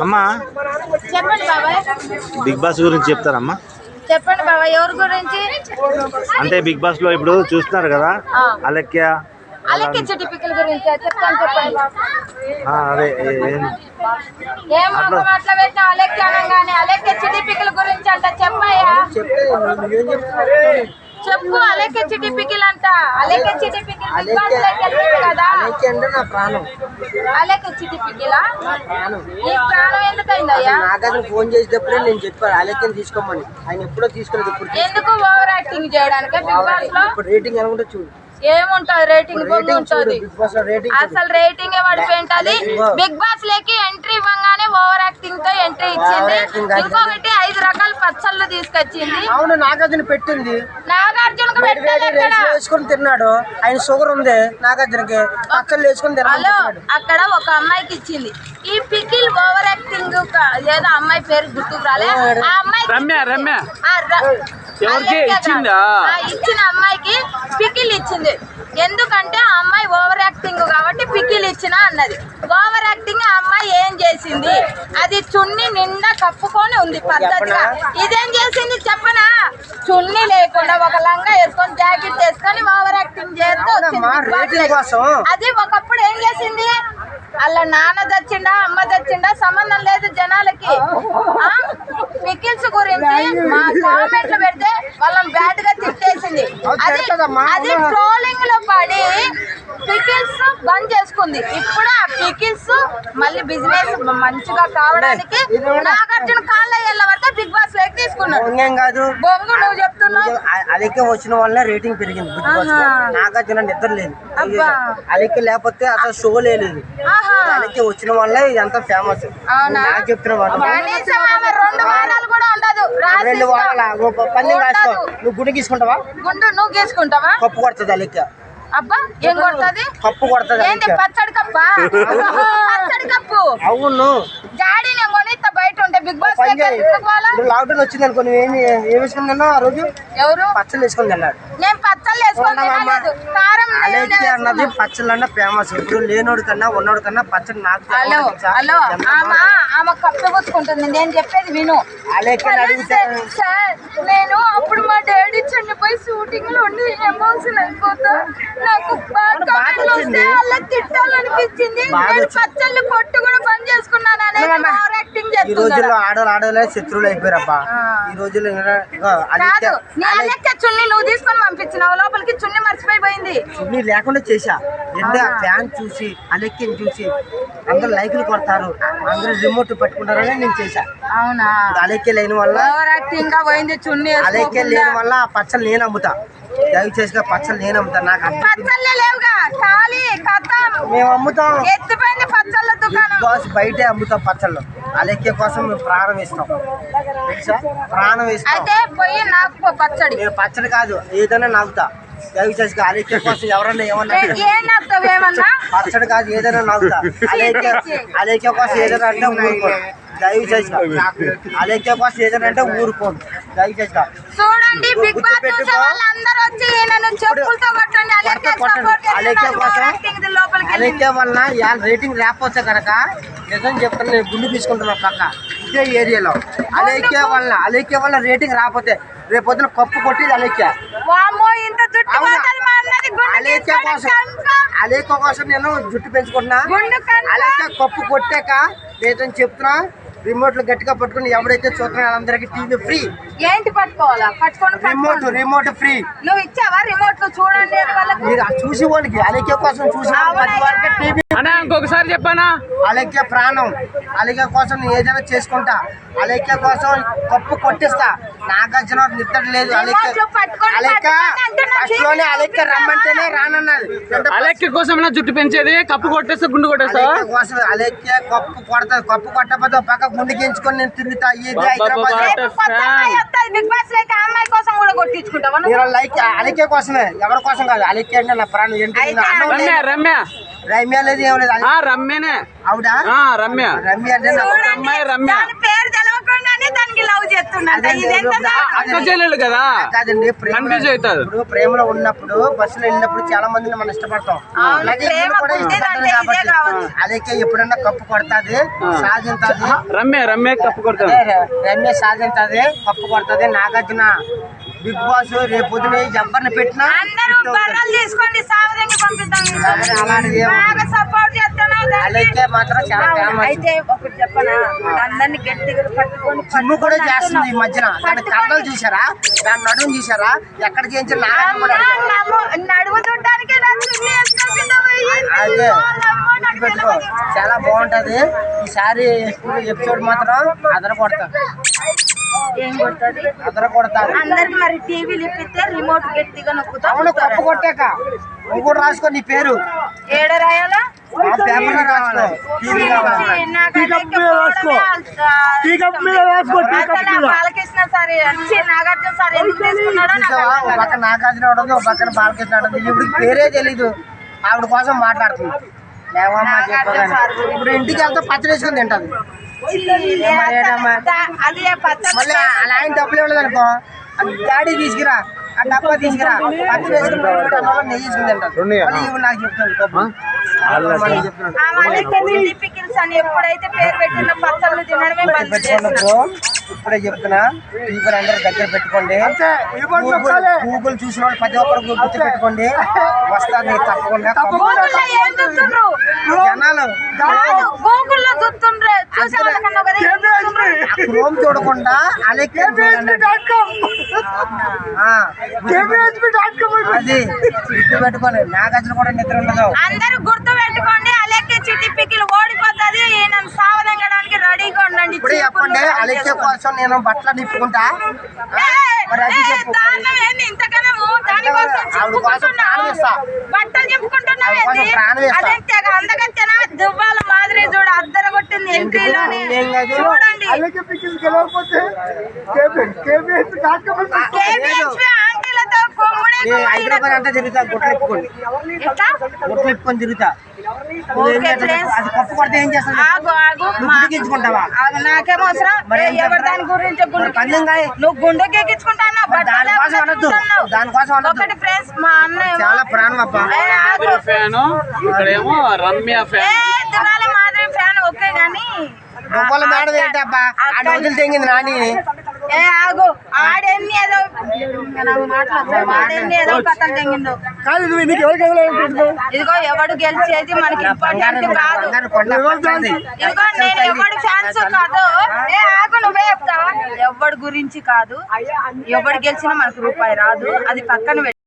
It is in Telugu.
అమ్మా. చెప్పండి బాబాయ్ బిగ్ బాస్ గురించి చెప్తారమ్మా. చెప్పండి బాబాయ్ ఎవరి గురించి? అంటే బిగ్ బాస్లో ఇప్పుడు చూస్తున్నారు కదా. అలక్య అలాగే టిపికల్ గురించి చెప్తాను చెప్పండి అదే ఏ- ఏం- ఏం ఒక మాటలు పెట్టిన అలెక్కి అనగానే. అలెక్కి టిపికల్ గురించి అంట చెప్పయ్యా. చెప్పు అలెక్కి టిపికల్ అంట బిగ్ బాస్లోకి కదా. అంటే నా ప్రాణం. నా ప్రాణం. నీ ప్రాణం ఎందుకైందయ్యా? నాగార్జున ఫోన్ చేసేటప్పుడే నేను చెప్పాను తీసుకోమని. ఆయన ఎప్పుడో తీసుకోలేదు ఇప్పుడు ఎందుకు ఓవర్ యాక్టింగ్ చేయడానికి బిగ్ బాస్లో? ఇప్పుడు రేటింగ్ ఉంటుందో చూడు. ఏముంటది? రేటింగ్ బొంగు ఉంటది అసలు రేటింగ్ పడిపోయింటది. Bigg Boss. లేకి ఎంట్రీ ఇవ్వగానే ఓవర్ యాక్టింగ్తో ఎంట్రీ ఇచ్చింది. ఇంకొకటి రకాల పచ్చళ్ళు తీసుకొచ్చింది. అవును నాగార్జున పెట్టింది. నాగార్జునకు వేసుకొని తిన్నాడు. ఆయన షుగర్ ఉంది నాగార్జునకి పచ్చళ్ళు వేసుకొని తిన్నాడు హలో అక్కడ ఒక అమ్మాయికి ఇచ్చింది. ఈ పికిల్ ఓవర్ యాక్టింగ్ ఏదో అమ్మాయి పేరు గుర్తుకు రాలే? ఆ అమ్మాయి రమ్య రమ్య. ఎవరికి? ఇచ్చిందా? ఇచ్చిన అమ్మాయికి పికిల్ ఇచ్చింది. ఎందుకంటే ఆ అమ్మాయి ఓవర్ యాక్టింగ్ కాబట్టి పికిల్ ఇచ్చిన అన్నది. ఓవర్ యాక్టింగ్ ఆ అమ్మాయి ఏం చేసింది? అది చున్ని నిండా కప్పుకొని ఉంది పద్ధతిగా. ఇదేం చేసింది చెప్పనా? చున్ని లేకుండా ఒక లంగా వేసుకొని జాకెట్ వేసుకొని ఓవర్ యాక్టింగ్ చేస్తూ. అది ఒకప్పుడు ఏం చేసింది? అలా నాన్న దచ్చిండా అమ్మ దచ్చిండా సంబంధం లేదు జనాలకి. పికిల్స్ గురించి మా కామెంట్లు పెడితే వాళ్ళని బ్యాడ్గా తిట్టేసింది. అది? ట్రోలింగ్లో పడి పికిల్స్ బంద్ చేసుకుంది. ఇప్పుడు ఆ పికిల్స్ మళ్ళీ బిజినెస్ మంచిగా కావడానికి నాగార్జున కాళ్ళ వరకు బిగ్ బాస్ లేక్ తీసుకున్నాడు. కాదు. బొంగు నువ్వు చెప్తున్నావు? అలెక్కి వచ్చిన వల్ల రేటింగ్ పెరిగింది బిగ్ బాస్. నాగార్జున నిద్ర లేదు. అలెక్కి లేకపోతే అసలు షో లేదు. ఆహా. అలెక్కి వచ్చిన వల్ల ఇదంతా ఫేమస్? నాకు చెప్తున్నా ఆమె రెండు వారాలు కూడా ఉండదు. రెండు. వారాల. నువ్వు గుడి తీసుకుంటావా గుండు నువ్వు గీసుకుంటావా? కప్పు కొడుతుంది అలెక్క అబ్బా ఏం కొడుతుంది? కప్పు కొడుతుంది అలెక్క పచ్చడి కప్ప? పచ్చడి కప్పు. అవును. జాడీ నేను కొనిస్తా బయట ఉంటే బిగ్ బాస్ లాక్డౌన్ వచ్చింది అనుకో నువ్వేమి ఏం వేసుకుని తిన్నావు ఆ రోజు? ఎవరు? పచ్చళ్ళు వేసుకుని తిన్నాడు. నేను పచ్చళ్ళు వేసుకొని. తినలేదు. కారం అన్నది. పచ్చళ్ళు అన్న ఫేమస్ ఇప్పుడు లేనోడు కన్నా ఉన్నోడు కన్నా పచ్చడి నాకు హలో తెలుసా? హలో ఎంత ఆమె బాగుంది. ఆమె కప్పు పుచ్చుకుంటుంది నేను చెప్పేది విను అడిగితే సార్ నేను అప్పుడు మా డాడీ చనిపోయి షూటింగ్లో ఉండి ఎమోషన్ అయిపోతా నాకు బాగా అలా తిట్టాలనిపించింది. నేను వచ్చింది. పచ్చళ్ళు కొట్టు కూడా బంద్ చేసుకున్నాను అనేది అవునమ్మా. ఓవర్ యాక్టింగ్ ఈ రోజుల్లో ఆడవాళ్ళు ఆడవాళ్ళే శత్రువులు అయిపోయారబ్బా. ఈ రోజుల్లో ఇంకా- ఇగో నీ అలెక్క చున్ని నువ్వు తీసుకొని పంపించినావు లోపలికి చున్ని మర్చిపోయిపోయింది. చున్నీ లేకుండా చేశా. ఆ ఫ్యాన్ చూసి అలెక్కిని చూసి అందరూ లైకులు కొడతారు. అందరూ రిమోట్ పెట్టుకుంటారని నేను చేశా. అవునా? ఇప్పుడు అలెక్కి లేని వల్ల ఓవర్ యాక్టింగ్గా పోయింది చున్ని అలెక్కి వేసుకోకుండా. లేని వల్ల ఆ పచ్చళ్ళు నేను అమ్ముతా. దయచేసి పచ్చళ్ళు నేను అమ్ముతా నాకు అర్థం పచ్చళ్ళే లేవుగా. ఖాళీ కథం మేము అమ్ముతాం. ఎత్తిపోయింది పచ్చళ్ళ దుకాణం. బయటే అమ్ముతాం పచ్చళ్ళు. అలెక్కే కోసం మేము ప్రాణం ఇస్తాం తెలుసా? ప్రాణం ఇస్తాం అయితే పోయి నాకు పో పచ్చడి. నేను పచ్చడి కాదు ఏదైనా నాగుతా. దయచేసి అలెక్కే కోసం ఎవరన్నా ఏమన్నా పచ్చడి కాదు ఏదైనా నాగుతా. అలేఖ్య అలేఖ్య కోసం ఏదైనా అంటే ఊరుకోను. దయచేసి అలేఖ్య కోసం ఏదైనా అంటే దయచేసి చూడండి బిగ్ బాస్ చూసే. వాళ్ళందరూ వచ్చి ఈయనను చెప్పులతో కొట్టండి అలెక్కే కొట్ట- అలెక్కే ఇవాళ రేటింగ్ లేకపోతే కనుక నిజం చెప్తాను నేను గుండు తీసుకుంటున్నా పక్క ఇదే ఏరియాలో. అలేఖ్య వల్ల అలేఖ్య వల్ల రేటింగ్ రాకపోతే రేపు పొద్దున కప్పు అన్నది గుండు అలేఖ్య కోసం. అలేఖ్య కోసం నేను జుట్టు పెంచుకుంటున్నా. అలేఖ్య కప్పు కొట్టాక లేదని చెప్తున్నా రిమోట్లో గట్టిగా పట్టుకుని ఎవరైతే చూస్తున్నారో వాళ్ళందరికీ టీవీ ఫ్రీ. ఏంటి పట్టుకోవాలా? పట్టుకొని రిమోట్. రిమోట్ ఫ్రీ నువ్వు ఇచ్చావా రిమోట్లో? చూడండి మీరు చూసి వాళ్ళకి అలేఖ్య కోసం చూసి వాళ్ళకి ప్రతి వాళ్ళకి టీవీ అన్నా ఇంకొకసారి చెప్పానా? అలేఖ్య ప్రాణం. అలేఖ్య కోసం నేను ఏదైనా చేసుకుంటా. అలేఖ్య కోసం కప్పు కొట్టిస్తా. నాగార్జున నిద్ర లేదు. అంటే నా ఫస్ట్లోనే టీవీ అలేఖ్య రమ్మంటేనే రానన్నది. ఎంత అలెక్కి కోసం జుట్టు పెంచేది? కప్పు కొట్టేస్తే గుండు కొట్టేస్తావా అలేఖ్య కోసం అలేఖ్య కప్పు కొడతా కప్పు కొట్టకపోతే పక్క గుండె గెంచుకొని నేను తిరుగుతా. ఇది హైదరాబాద్ బిగ్ బాస్ అయితే ఆ అమ్మాయి కోసం కూడా కొట్టించుకుంటావా? నువ్వు? నేను లైక్ అలెక్య కోసమే. ఎవరి కోసం కాదు. అలెక్య అంటే నా ప్రాణం. ఏంటి? రమ్య. రమ్య. రమ్య లేదు ఏం లేదు. ఆ రమ్యనే. ఆవిడ రమ్య. రమ్య అంటే అమ్మాయి రమ్య. పేరు లవ్ అక్క చెల్లెలు కదా? కాదండి ప్రేమ. Confuse అవుతారు. ఇప్పుడు ప్రేమలో ఉన్నప్పుడు బస్సులో వెళ్ళినప్పుడు చాలా మందిని మనం ఇష్టపడతాం. అలాగే ప్రేమ కూడా పుట్టిందంటే ఇదే కాబట్టి. కావచ్చు. అదైతే ఎప్పుడన్నా కప్పు కొడతాది సాధింతాది రమ్య రమ్య కప్పు కొడతాను. అదే రమ్య సాధింతాది కప్పు కొడతాది నాగార్జున. బిగ్ బాస్ రేపు పొద్దున ఎవరిని పెట్టినా అందరూ బర్రెలు పంపిద్దాం. సపోర్ట్ మాత్రం చాలా ఫేమస్ అయితే ఒకటి చెప్పనా? అందరిని గట్టిగా పట్టుకొని కూడా చేస్తుంది ఈ మధ్యన. దాని కళ్ళలు చూసారా? దాని నడుము చూసారా? ఎక్కడ చేయించిన నడుము చూడటానికి? అదే. పెట్టుకో. చాలా బాగుంటది. ఈసారి ఎపిసోడ్ మాత్రం అదర ఏం కొడుతుంది అదర కొడతారు అందరికి మరి టీవీలు ఇప్పిస్తే రిమోట్ గట్టిగా నొక్కుతా అవును కప్పు కొట్టాక. నువ్వు కూడా రాసుకో నీ పేరు. ఏడ రాయాలా? పేపర్ రాసుకో. TV Balakrishna sir Nagarjuna sir ఎందుకు తీసుకున్నాడో ఒక. పక్కన నాగార్జున ఉండదు ఒక పక్కన బాలకృష్ణ ఉండదు ఇప్పుడు పేరే తెలీదు. ఆవిడ కోసం మాట్లాడుతుంది. ఇప్పుడు ఇంటికి వెళ్తే పచ్చడి వేసుకొని తింటది. అలా ఆయన డబ్బులు ఇవ్వలేదు అనుకో డాడీ తీసుకురా ఆ డబ్బా తీసుకురా వేసుకుని అన్నంలో నెయ్యి నాకు చెప్తాను ఎప్పుడైతే పేరు పెట్టిన పచ్చళ్ళు తినడమే ఇప్పుడే చెప్తున్నా. గూగుల్ అందరు దగ్గర పెట్టుకోండి. గూగుల్ చూసిన వాళ్ళు ప్రతి ఒక్కరు గుర్తు పెట్టుకోండి. వస్తుంది తప్పకుండా జనాలు కాదు, గూగుల్లో చూస్తుండ్రు చూసే వాళ్ళకన్నా కదా ఏం చూస్తుండ్రు? క్రోమ్ చూడకుండా ఆ, అది. గుర్తు పెట్టుకోండి నాగార్జున కూడా నిద్ర ఉండదు. అందరూ గుర్తు పెట్టుకోండి. అలెక్కి చిట్టి పికిల్ ఓడిపోతుంది. ఈయన సావదంగడానికి రెడీగా ఉండండి. ఇప్పుడే చెప్పండి. అలెక్కే కోసం నేను బట్టలు నిప్పుకుంటా. మరి అది చెప్పు. ఇంతకన్నా దానికోసం. బట్టలు చెప్పుకుంటున్నావు కోసం ప్రాణం ఇస్తా. అదే అందగత్తెనా దువ్వాల మాదిరి చూడు అద్దర కొట్టింది ఎంపీలోనే ఏం కాదు. చూడండి. నేను హైదరాబాద్ అంతా తిరుగుతా తిరుగుతా. అది కప్పు ఏం అవసరం. ఎవరి? దాని గురించి. నువ్వు గుండెకి దానికోసం అనొద్దు. దానికోసం అనొద్దు. ఒకటి ఫ్రెండ్స్ మా అన్న చాలా ప్రాణం. ఫ్యాను ఇక్కడేమో రమ్య ఫ్యాన్. మేడం ఏంటబ్బా? ఆ రోజులు తెంగింది రాని ఏ ఆగు. ఆడెన్ని ఏదో నాకు మాట్లాడతాడు ఆడెన్ని ఏదో కథలు తెంగిందో కాదు నువ్వు నీకు ఎవరికి ఇదిగో ఎవడు గెలిచేది మనకి ఇంపార్టెంట్ కాదు. ఇదిగో నేను ఎవడి ఫ్యాన్స్ కాదు. ఏ ఆగు నువ్వే చెప్తావా? ఎవడి గురించి కాదు. ఎవడు గెలిచినా మనకు రూపాయి రాదు. అది పక్కన పెట్టు.